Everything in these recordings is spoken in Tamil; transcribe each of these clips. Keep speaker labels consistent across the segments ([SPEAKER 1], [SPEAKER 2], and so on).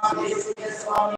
[SPEAKER 1] beautiful, beautiful, beautiful.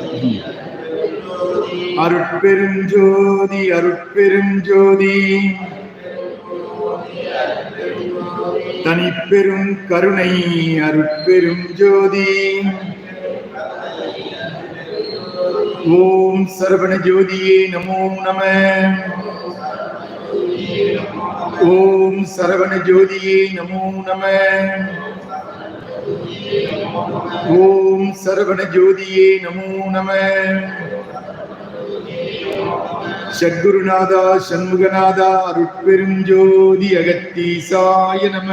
[SPEAKER 2] அருட்பெருஞ்சோதி அருட்பெருஞ்சோதி. தனிப்பெரும் கருணை அருட்பெரும் ஜோதி ஓம் சரவண ஜோதியே நமோ நம. ஓம் சரவண ஜோதியே நமோ நம. ஓம் சரவண ஜோதியே நமோ நம. சத்குருநாதா சண்முகநாதா அருட்பெரும் ஜோதி அகத்தீசாய நம.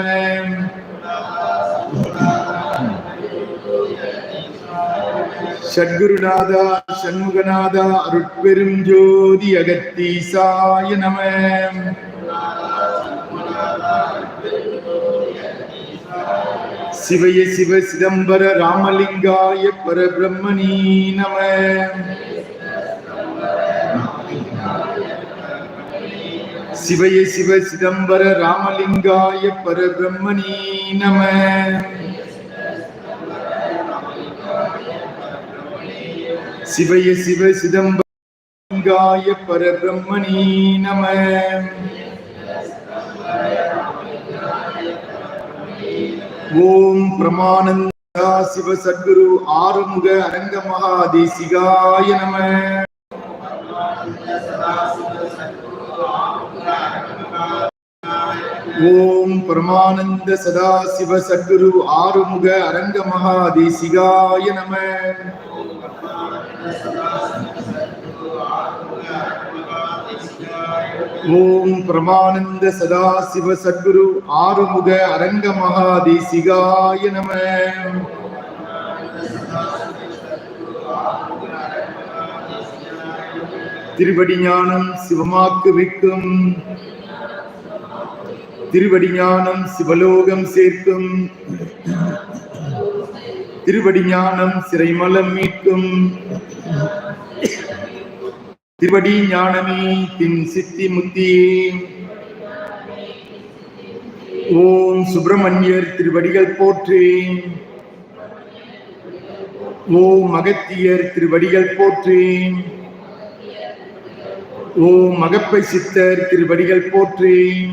[SPEAKER 2] சத்குருநாதா சண்முகநாதா அருட்பெரும் ஜோதி அகத்தீசாய நம. சிவய சிவ சிதம்பர ராமலிங்காய பரபிரம்மணீ நம. சிவய சிவ சிதம்பர ராமலிங்காய பரபிரம்மணீ நம. சிவய சிவ சிதம்பரலிங்காய பரபிரம்மணீ நம. ஓம் பிரமானந்தா சிவ சத்குரு ஆறுமுக அரங்க மகாதேசிகாய நம. ஓம் பரமானந்த சதாசிவ சத்குரு ஆறுமுக அரங்க மகாதேசிகாய நம. ஓம் பரமானந்த சதாசிவ சத்குரு ஆறுமுக அரங்க மகாதேசிகாய நம. திருவடி ஞானம் சிவமாக்கு விக்கும். திருவடிஞானம் சிவலோகம் சேர்க்கும். திருவடிஞானம் சிறைமலம் மீட்கும். திருவடி ஞானமே தின் சித்தி முத்தியே ஓம் சுப்பிரமணியர் திருவடிகள் போற்றேன் ஓம் மகத்தியர் திருவடிகள் போற்றேன் ஓம் மகப்பை சித்தர் திருவடிகள் போற்றேன்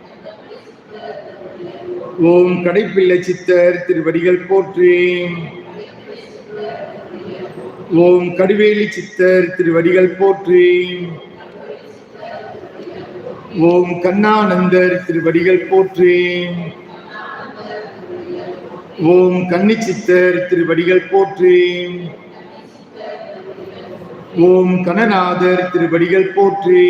[SPEAKER 2] ஓம் கடைப்பிள்ளை சித்தர் திருவடிகள் போற்றி. ஓம் கடுவேலி சித்தர் திருவடிகள் போற்றி. ஓம் கண்ணானந்தர் திருவடிகள் போற்றி. ஓம் கன்னி சித்தர் திருவடிகள் போற்றி. ஓம் கணநாதர் திருவடிகள் போற்றி.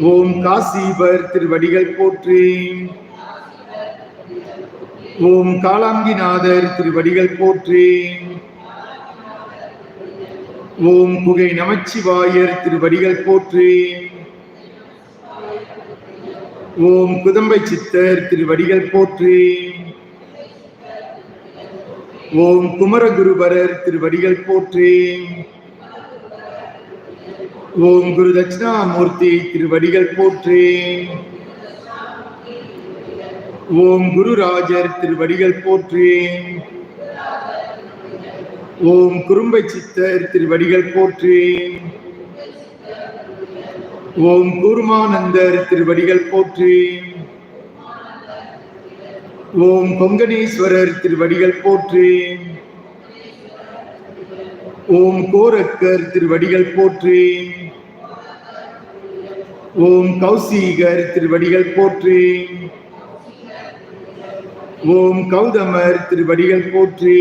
[SPEAKER 2] ஓம் காசிபர் திருவடிகள் போற்றி. ஓம் காலாங்கிநாதர் திருவடிகள் போற்றி. ஓம் புகை நமச்சிவாயர் திருவடிகள் போற்றி. ஓம் குதம்பை சித்தர் திருவடிகள் போற்றி. ஓம் குமரகுருபரர் திருவடிகள் போற்றி. ஓம் குரு தட்சிணாமூர்த்தி திருவடிகள் போற்றி. ஓம் குருராஜர் திருவடிகள் போற்றி. ஓம் குறும்பை சித்தர் திருவடிகள் போற்றி. ஓம் கூர்மானந்தர் திருவடிகள் போற்றி. ஓம் கொங்கணேஸ்வரர் திருவடிகள் போற்றி. ஓம் கோரக்கர் திருவடிகள் போற்றி. ஓம் கௌசீகர் திருவடிகள் போற்றி. ஓம் கௌதமர் திருவடிகள் போற்றி.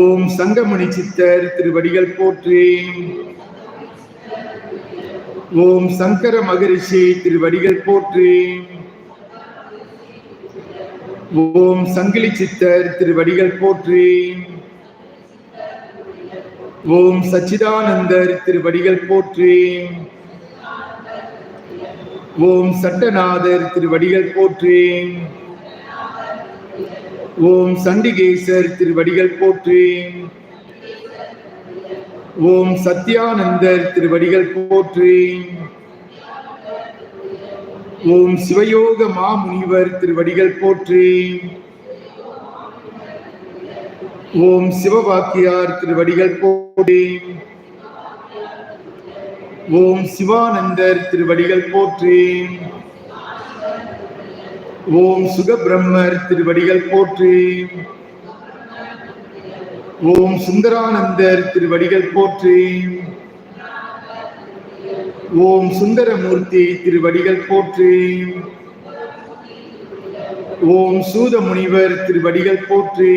[SPEAKER 2] ஓம் சங்கமணி சித்தர் திருவடிகள் போற்றி. ஓம் சங்கர மகரிஷி திருவடிகள் போற்றி. ஓம் சங்கிலி சித்தர் திருவடிகள் போற்றி. ஓம் சச்சிதானந்தர் திருவடிகள் போற்றி. ஓம் சட்டநாதர் திருவடிகள் போற்றி. ஓம் சண்டிகேசர் திருவடிகள் போற்றி. ஓம் சத்யானந்தர் திருவடிகள் போற்றி. ஓம் சிவயோக மாமுனிவர் திருவடிகள் போற்றி. ஓம் சிவபாக்கியார் திருவடிகள் போற்றி. ஓம் சிவானந்தர் திருவடிகள் போற்றி. ஓம் சுகபிரம்மர் திருவடிகள் போற்றி. ஓம் சுந்தரானந்தர் திருவடிகள் போற்றி. ஓம் சுந்தரமூர்த்தி திருவடிகள் போற்றி. ஓம் சூத முனிவர் திருவடிகள் போற்றி.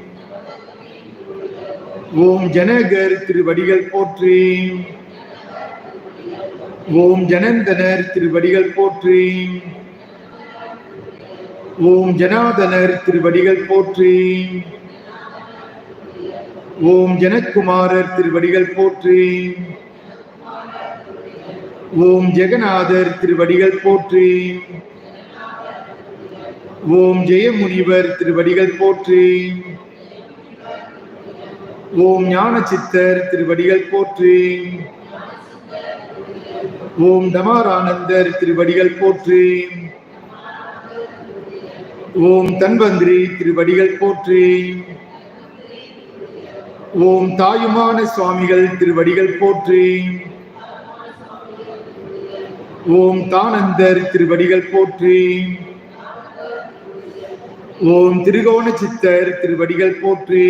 [SPEAKER 2] ஓம் ஜனகர் திருவடிகள் போற்றி. ஓம் ஜனந்தனர் திருவடிகள் போற்றி. ஓம் ஜனாதனர் திருவடிகள் போற்றி. ஓம் ஜனக்குமாரர் திருவடிகள் போற்றி. ஓம் ஜெகநாதர் திருவடிகள் போற்றி. ஓம் ஜெயமுனிவர் திருவடிகள் போற்றி. ஓம் ஞான சித்தர் திருவடிகள் போற்றி. ஓம் டமாரானந்தர் திருவடிகள் போற்றி. ஓம் தன்வந்திரி திருவடிகள் போற்றி. ஓம் தாயுமான சுவாமிகள் திருவடிகள் போற்றி. ஓம் தானந்தர் திருவடிகள் போற்றி. ஓம் திருகோண சித்தர் திருவடிகள் போற்றி.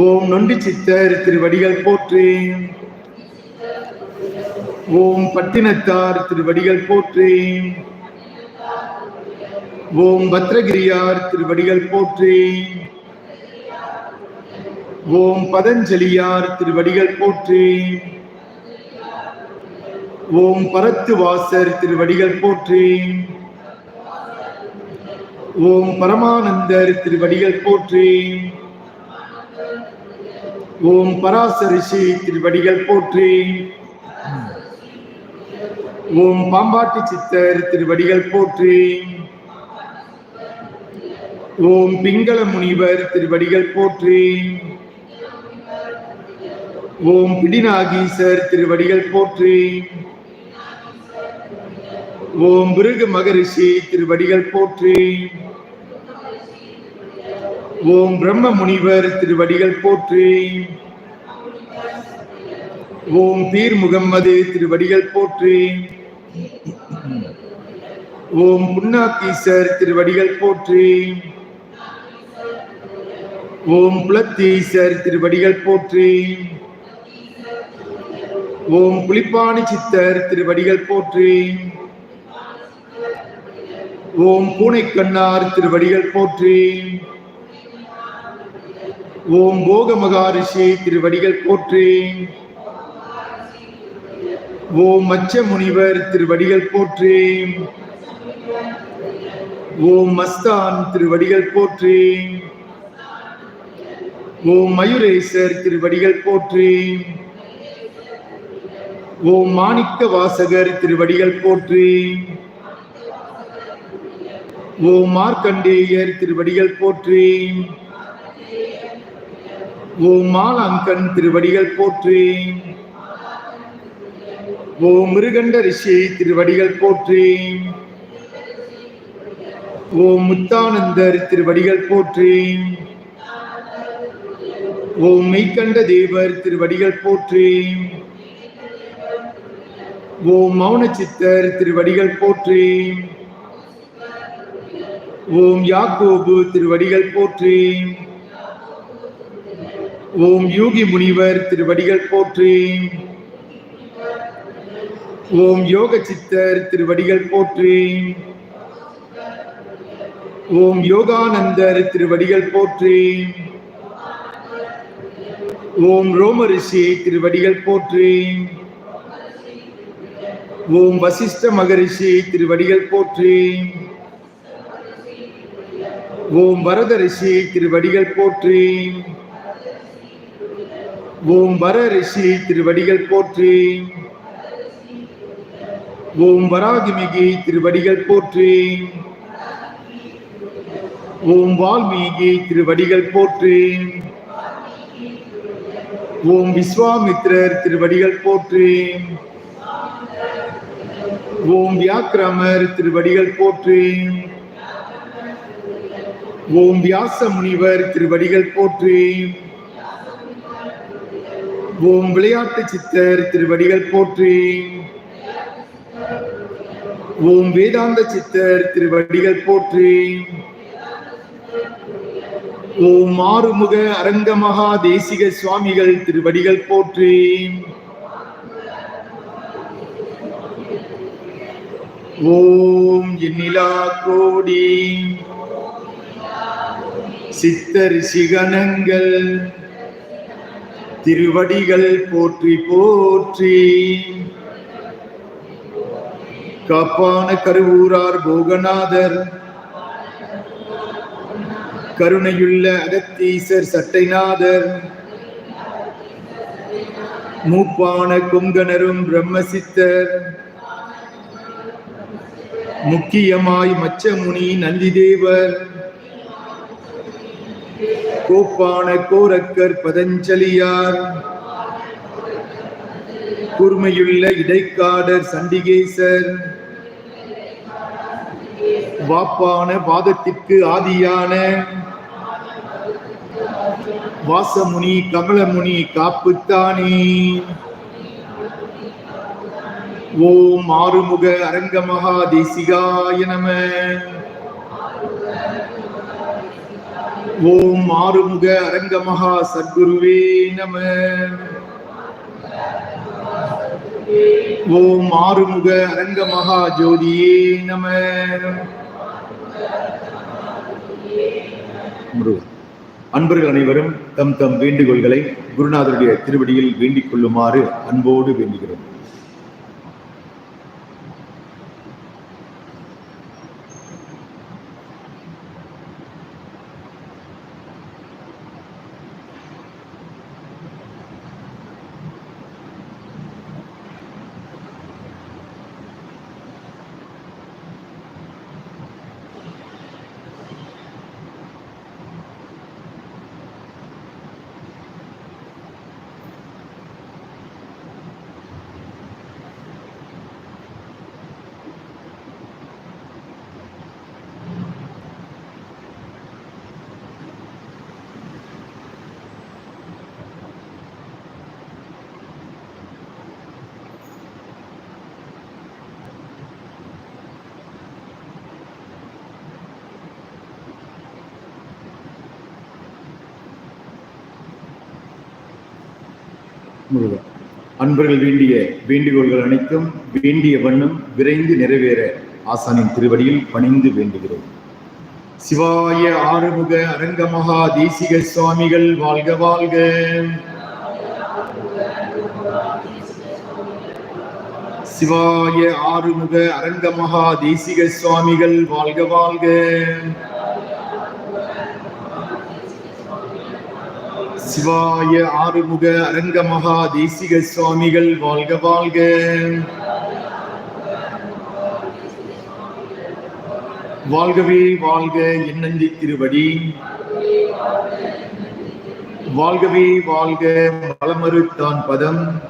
[SPEAKER 2] ஓம் நொண்டி சித்தர் திருவடிகள் போற்றி. ஓம் பட்டினத்தார் திருவடிகள் போற்றி. ஓம் பத்ரகிரியார் திருவடிகள் போற்றி. ஓம் பதஞ்சலியார் திருவடிகள் போற்றி. ஓம் பரத்து வாசர் திருவடிகள் போற்றி. ஓம் பரமானந்தர் திருவடிகள் போற்றி. ஓம் பராசரிஷி திருவடிகள் போற்றி. ஓம் பாம்பாட்டி சித்தர் திருவடிகள் போற்றி. ஓம் பிங்கள முனிவர் திருவடிகள் போற்றி. ஓம் பிடிநாகீசர் திருவடிகள் போற்றி. ஓம் பிருகு மகரிஷி திருவடிகள் போற்றி. ஓம் பிரம்ம முனிவர் திருவடிகள் போற்றி. ஓம் பீர் முகம்மது திருவடிகள் போற்றி. ஓம் புன்னாக்கீசர் திருவடிகள் போற்றி. ஓம் புலத்தீசர் திருவடிகள் போற்றி. ஓம் புலிப்பாணி சித்தர் திருவடிகள் போற்றி. ஓம் பூனைக்கண்ணார் திருவடிகள் போற்றி. ஓம் போக மகாரிஷி திருவடிகள் போற்றேன். ஓம் மச்ச முனிவர் திருவடிகள் போற்றேன். ஓம் மஸ்தான் திருவடிகள் போற்றேன். ஓம் மயூரேசர் திருவடிகள் போற்றேன். ஓம் மாணிக்க வாசகர் திருவடிகள் போற்றேன். ஓம் மார்க்கண்டேயர் திருவடிகள் போற்றேன். ஓமால் அங்கன் திருவடிகள் போற்றி. ஓ மிருகண்ட ரிஷி திருவடிகள் போற்றி. ஓ முத்தானந்தர் திருவடிகள் போற்றி. ஓம் மெய்கண்ட தேவர் திருவடிகள் போற்றி. ஓ மௌன சித்தர் திருவடிகள் போற்றி. ஓம் யாக்கோபு திருவடிகள் போற்றி. ஓம் யோகி முனிவர் திருவடிகள் போற்றி. ஓம் யோக சித்தர் திருவடிகள் போற்றி. ஓம் யோகானந்தர் திருவடிகள் போற்றி. ஓம் ரோமரிஷி திருவடிகள் போற்றி. ஓம் வசிஷ்ட மகரிஷி திருவடிகள் போற்றி. ஓம் வரத ரிஷி திருவடிகள் போற்றி. ஓம் வர ரிஷி திருவடிகள் போற்றி. ஓம் வராகிமிகி திருவடிகள் போற்றி. ஓம் வால்மீகி திருவடிகள் போற்றி. ஓம் விஸ்வாமித்ரர் திருவடிகள் போற்றி. ஓம் வியாக்கிரமர் திருவடிகள் போற்றி. ஓம் வியாச முனிவர் திருவடிகள் போற்றி. ஓம் விளையாட்டு சித்தர் திருவடிகள் போற்றி. ஓம் வேதாந்த சித்தர் திருவடிகள் போற்றி. ஓம் ஆறுமுக அரங்கமகா தேசிக சுவாமிகள் திருவடிகள் போற்றி. ஓம் எண்ணிலா கோடி. சித்தர் சிகனங்கள் திருவடிகள் போற்றி போற்றி. காப்பான கருவூரார் போகநாதர். கருணையுள்ள அகத்தீசர் சட்டைநாதர். மூப்பான கொங்கனரும் பிரம்மசித்தர். முக்கியமாய் மச்சமுனி நந்திதேவர். கோப்பான கோரக்கர் பதஞ்சலியார். கூர்மையுள்ள இடைக்காடர் சண்டிகேசர். வாப்பான வாதத்திற்கு ஆதியான. வாசமுனி கமலமுனி காப்புத்தானே. ஓம் ஆறுமுக அரங்க தேசிகாய நம. ஓம் ஆறுமுக அரங்க மகா சத்குருவே நம. ஓம் ஆறுமுக அரங்கமகா ஜோதியே நம. அன்பர்கள் அனைவரும் தம் தம் வேண்டுகோள்களை குருநாதருடைய திருவடியில் வேண்டிக் கொள்ளுமாறு அன்போடு வேண்டுகிறோம். முழுவதும் அன்பர்கள் வேண்டிய வேண்டுகோள்கள் அனைத்தும் வேண்டிய வண்ணம் விரைந்து நிறைவேற ஆசானின் திருவடியில் பணிந்து வேண்டுகிறோம். சிவாய ஆறுமுக அரங்கமகா தேசிக சுவாமிகள் வாழ்க வாழ்க. சிவாய ஆறுமுக அரங்கமகா தேசிக சுவாமிகள் வாழ்க வாழ்க. சிவாய ஆறுமுக அரங்கமகா தேசிக சுவாமிகள் வாழ்க வாழ்க. வாழ்கவே வாழ்க என்னந்தி திருவடி. வாழ்கவே வாழ்க மலமறுத்தான் பதம்.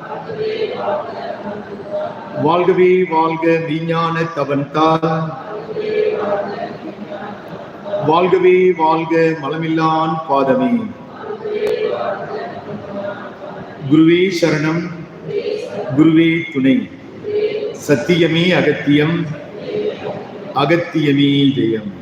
[SPEAKER 2] வாழ்கவே வாழ்க விஞ்ஞான தவன்தால் வாழ்கவே வாழ்க மலமில்லான் பாதமே. குருவே சரணம். குருவே துணை. சத்தியமே அகத்தியம். அகத்தியமே ஜெயம்.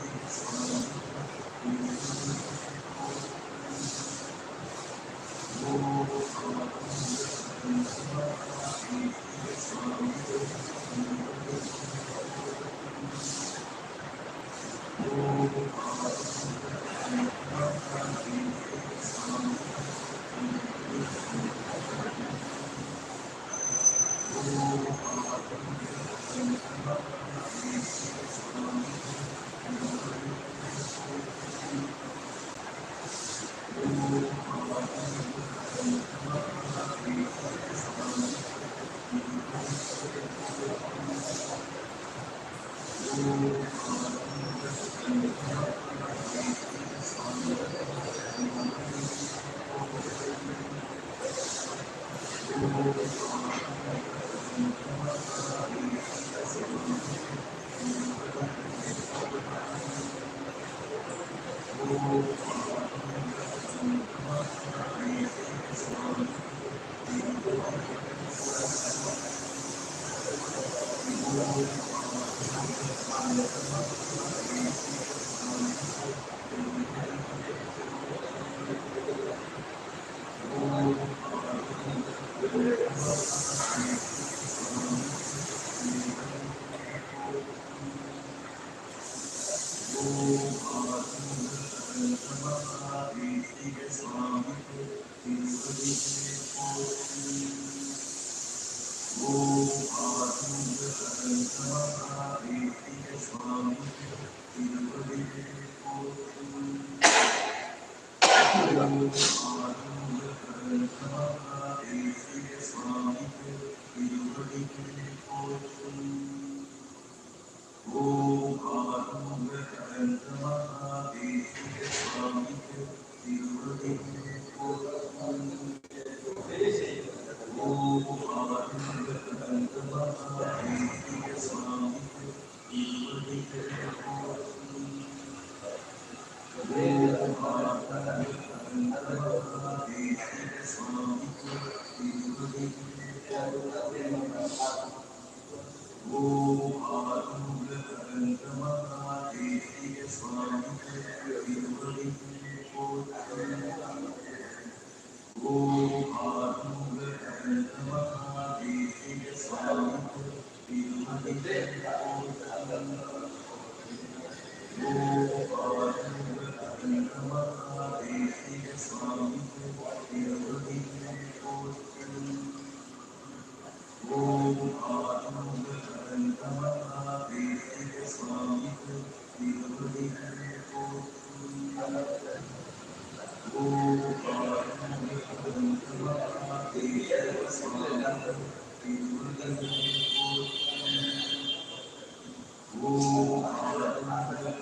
[SPEAKER 3] ஓம்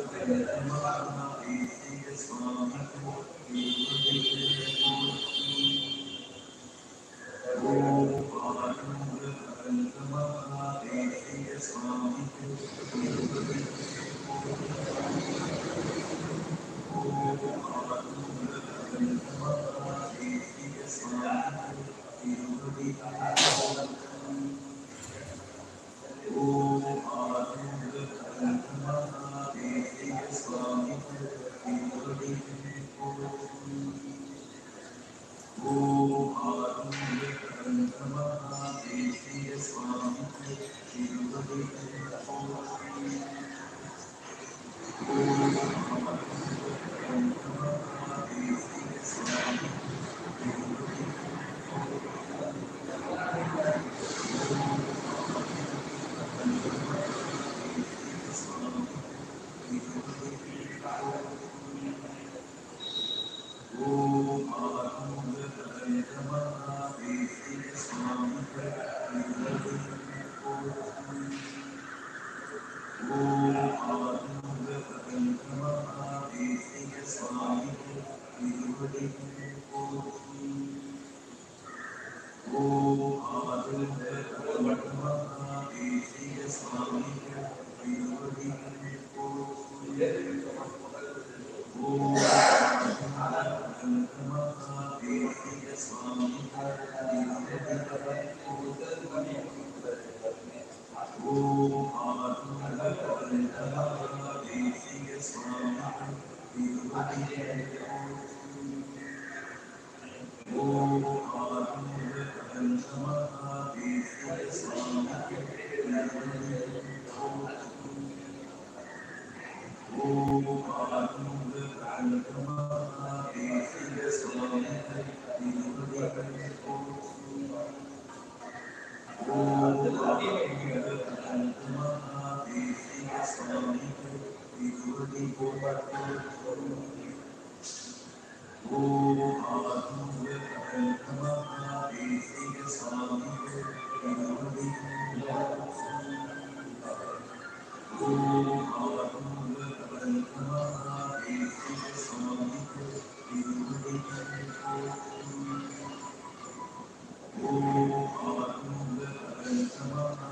[SPEAKER 3] Thank you. ஓம்